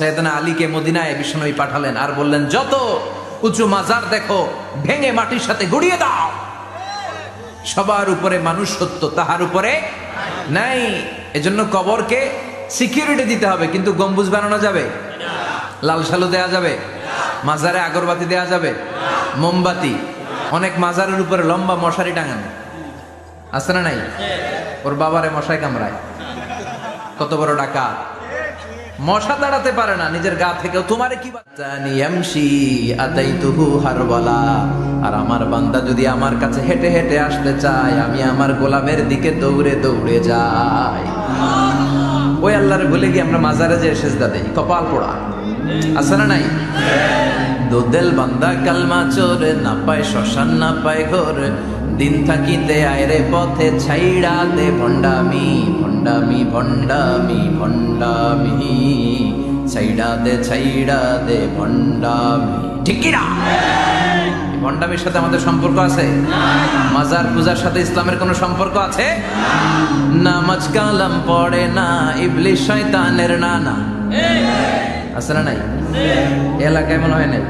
সৈয়দনা আলীকে মদিনায় বিষ্ণুই পাঠালেন আর বললেন, যত উঁচু মাজার দেখো, ভেঙে মাটির সাথে গুড়িয়ে দাও। সবার উপরে মানুষ সত্য তাহার উপরে নাই। এজন্য কবরকে সিকিউরিটি দিতে হবে। কিন্তু গম্বুজ বানানো যাবে? লাল সালু দেয়া যাবে? মাজারে আগরবাতি দেয়া যাবে? মোমবাতি। অনেক মাজারের উপরে লম্বা মশারি টাঙানো। আছে না নাই? ওর বাবারে মশাই কামড়ায়। কত বড় ডাকা মশা দাঁড়াতে পারে না নিজের গা থেকেও তোমারে কি হারবালা। আর আমার বান্দা যদি আমার কাছে হেঁটে হেঁটে আসতে চায় আমি আমার গোলামের দিকে দৌড়ে দৌড়ে যাই। ওই আল্লাহর ভুলে গিয়ে আমরা মাজারে যে সেজদা দেই। কপাল পোড়া। আছে না নাই? দোদেল বান্দা কালমা চোরে, না পায় শ্মশান, না পায় ঘর। দিন থাকিতে আয়রে পথে ছাইড়া দে ভণ্ডামি ভণ্ডামি ভণ্ডামি ভণ্ডামি। ছাইড়া দে ছাইড়া দে ভণ্ডামি। ঠিক না? ভণ্ডামির সাথে আমাদের সম্পর্ক আছে? মাজার পূজার সাথে ইসলামের কোনো সম্পর্ক আছে? নামাজ কালাম পড়ে না ইবলিশ শয়তানের নানা। আছে না নাই? এলাকায় মনে হয় নাই?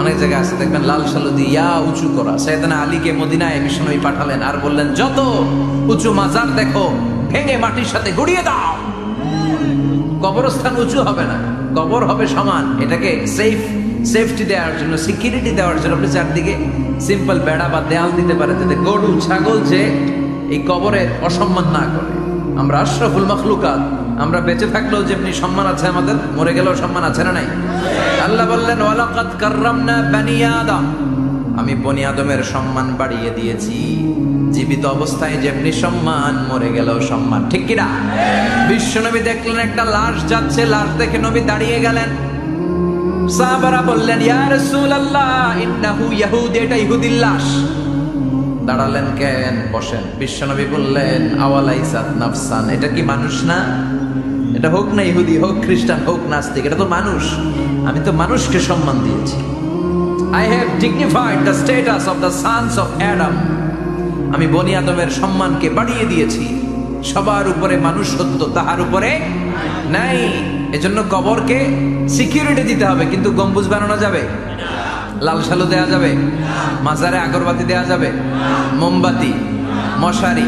অনেক জায়গায় আছে, দেখবেন লাল সালু দিয়া উঁচু করা। সৈয়দনা আলীকে মদিনায় বিষ্ণুই পাঠালেন আর বললেন, যত উঁচু মাজার দেখো, ভেঙে মাটির সাথে গুড়িয়ে দাও। কবরস্থান উঁচু হবে না, কবর হবে সমান। এটাকে সেফ সেফটি দেওয়ার জন্য সিকিউরিটি দেওয়ার জন্য আপনি চারদিকে সিম্পল বেড়া বা দেয়াল দিতে পারেন, যাতে গরু, ছাগল যে এই কবরের অসম্মান না করে। আমরা আশরাফুল মখলুকাত আমরা বেঁচে থাকলেও যেমনি সম্মান আছে আমাদের, মরে গেলেও সম্মান আছে না নাই? আল্লাহ বললেন, ওয়ালাকাদ কাররামনা বানি আদম। আমি বনি আদমের সম্মান বাড়িয়ে দিয়েছি। জীবিত অবস্থায় যেমনি সম্মান, মরে গেলেও সম্মান। ঠিক কিনা বিশ্বনবী দেখলেন, একটা লাশ যাচ্ছে, লাশ দেখে নবী দাঁড়িয়ে গেলেন। সাহাবারা বললেন, ইয়া রাসূলুল্লাহ, ইন্নাহু ইয়াহুদি, এটা ইহুদির লাশ। দাঁড়ালেন কেন? বসেন। বিশ্বনবী বললেন, আওয়ালাইসাত নাফসান, এটা কি মানুষ না? এটা হোক না ইহুদি হোক, খ্রিস্টান হোক, নাস্তিক, এটা তো মানুষ। আমি তো মানুষকে সম্মান দিয়েছি। I have dignified the status of the sons of Adam আমি বনি আদমের সম্মানকে বাড়িয়ে দিয়েছি। সবার উপরে মানুষ সত্য তাহার উপরে নাই। এজন্য কবরকে সিকিউরিটি দিতে হবে। কিন্তু গম্বুজ বানানো যাবে? লাল সালু দেয়া যাবে? মাজারে আগরবাতি দেয়া যাবে? মোমবাতি, মশারি।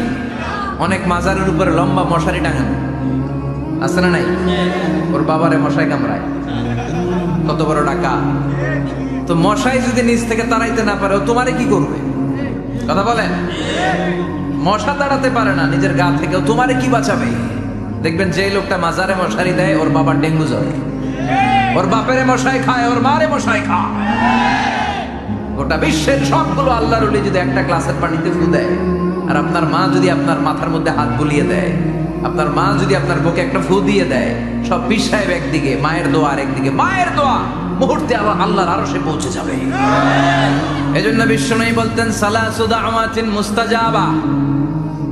অনেক মাজারের উপরে লম্বা মশারি টাঙানো। আছে না নাই? ওর বাবারে মশাই কামড়ায়। কত বড় ডাকা। তো মশাই যদি নিচ থেকে তাড়াইতে না পারে, ও তোমারে কি করবে? কথা বলেন? মশা তাড়াতে পারে না, নিজের গা থেকেও তোমারে কি বাঁচাবে? দেখবেন যে লোকটা মাজারে মশারি দেয়, ওর বাবার ডেঙ্গু জ্বর। ওর বাপেরে মশাই খায়, ওর মারে মশাই খায়। গোটা বিশ্বের সবগুলো আল্লাহর যদি একটা গ্লাসের পানিতে ফু দেয়, আর আপনার মা যদি আপনার মাথার মধ্যে হাত বুলিয়ে দেয় আপনার মা যদি আপনার বুকে একটা ফু দিয়ে দেয় সব পীর সাহেব একদিকে মায়ের দোয়া আর একদিকে মায়ের দোয়া মুহূর্তে আবার আল্লাহর আরও সে পৌঁছে যাবে। এজন্য বিষ্ণু বলতেন সালা সুদা আমাতিন মুস্তাজাবা।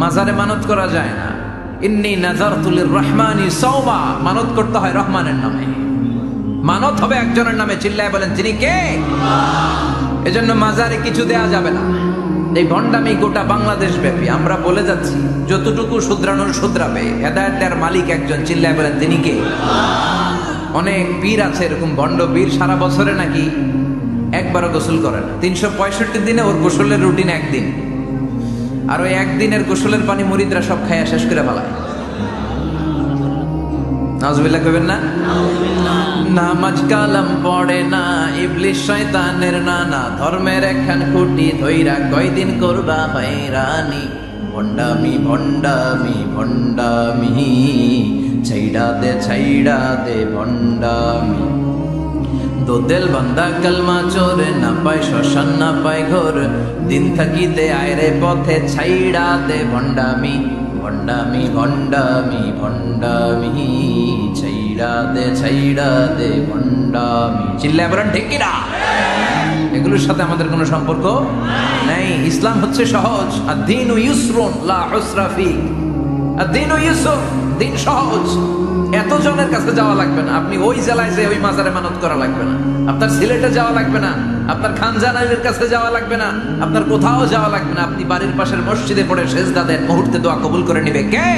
মাজারে মানত করা যায় না। ইন্নি নাজারতুলির রহমানি সওমা। মানত করতে হয় রহমানের নামে। মানত হবে একজনের নামে, চিল্লায় বলেন, তিনি কে? এজন্য মাজারে কিছু দেয়া যাবে না। এই ভণ্ডামি গোটা বাংলাদেশ ব্যাপী। আমরা বলে যাচ্ছি, যতটুকু শুধরানোর শুধরাবে হেদায়ত দেওয়ার মালিক একজন, চিল্লায় বলেন, তিনি কে? অনেক পীর আছে এরকম, ভণ্ড বীর সারা বছরে নাকি একবারও গোসল করে না। তিনশো পঁয়ষট্টি দিনে ওর গোসলের রুটিন একদিন। আর ওই একদিনের গোসলের পানি মরিদরা সব খাইয়া শেষ করে ফেলায়। নাজবিল্লাহ কবেন না? নামাজ কালাম পড়ে না ইবলিশ শয়তানের নানা, ধর্মের একখান খুঁটি ধইরা কয়দিন করবা হয়রানি ভণ্ডামি ভণ্ডামি ভণ্ডামি, ছাইড়া দে ছাইড়া দে, ভণ্ডামি। দোদেল বান্দা কালমা চোরে, না পায় শ্মশান, না পায় ঘর। দিন থাকিতে আয়রে পথে ছাইড়া দে ভণ্ডামি ভণ্ডামি ভণ্ডামি ভণ্ডামি। ছাইড়া দে ছাইড়া দে, ভণ্ডামি। চিল্লা বলেন, ঠিক এগুলোর সাথে আমাদের কোনো সম্পর্ক নাই। ইসলাম হচ্ছে সহজ। আর দিন ও ইউসরুন লা উসরা ফি আর দিন ও ইউসর দিন সহজ। এত জনের কাছে যাওয়া লাগবে না। আপনি ওই জেলায় যে ওই মাজারে মানত করা লাগবে না। আপনার সিলেটে যাওয়া লাগবে না। আপনার খানজানাইলের কাছে যাওয়া লাগবে না। আপনার কোথাও যাওয়া লাগবে না। আপনি বাড়ির পাশের মসজিদে পড়ে শেষ দাদের মুহূর্তে দোয়া কবুল করে নেবে। কে?